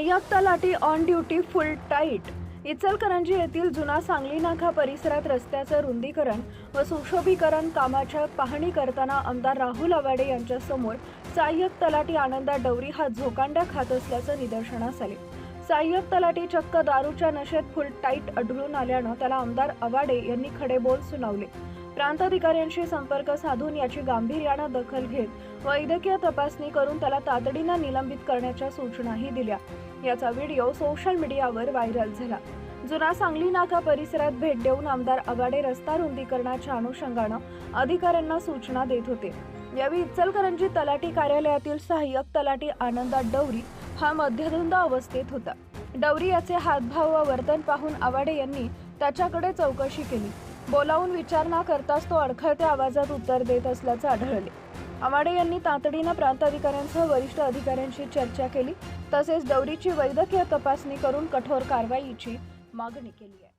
सायक्तलाटी on duty full tight Ichalkaranji येथील जुना सांगली नाका परिसरात रस्त्याचं रुंदीकरण व सुशोभीकरण कामाच्या पाहणी करताना आमदार राहुल आवाडे यांच्यासमोर सहाय्यक तलाठी आनंदा डवरी हा झोकांड्या खात असल्याचं निदर्शनास आले. सहाय्यक तलाठी चक्क दारूच्या नशेत फुल टाईट आढळून आल्यानं त्याला आमदार आवाडे यांनी खडे बोल सुनावले. प्रांताधिकाऱ्यांशी संपर्क साधून याची गांभीर्यानं दखल घेत वैद्यकीय तपासणी करून त्याला तातडीनं निलंबित करण्याच्या सूचनाही दिल्या. याचा व्हिडिओ सोशल मीडियावर व्हायरल झाला. जुना सांगली नाका परिसरात भेट देऊन आमदार आवाडे रस्ता रुंदीकरणाच्या अनुषंगानं अधिकाऱ्यांना सूचना देत होते. यावेळी इचलकरंजी तलाठी कार्यालयातील सहाय्यक तलाठी आनंदा डवरी हा मध्यधुंद अवस्थेत होता. डवरी याचे हातभाव व वर्तन पाहून आवाडे यांनी त्याच्याकडे चौकशी केली. बोलावून विचारणा करताच तो अडखळत्या आवाजात उत्तर देत असल्याचं आढळले. आवाडे यांनी तातडीनं प्रांताधिकाऱ्यांसह वरिष्ठ अधिकाऱ्यांशी चर्चा केली. तसेच दौरीची वैद्यकीय तपासणी करून कठोर कारवाईची मागणी केली आहे.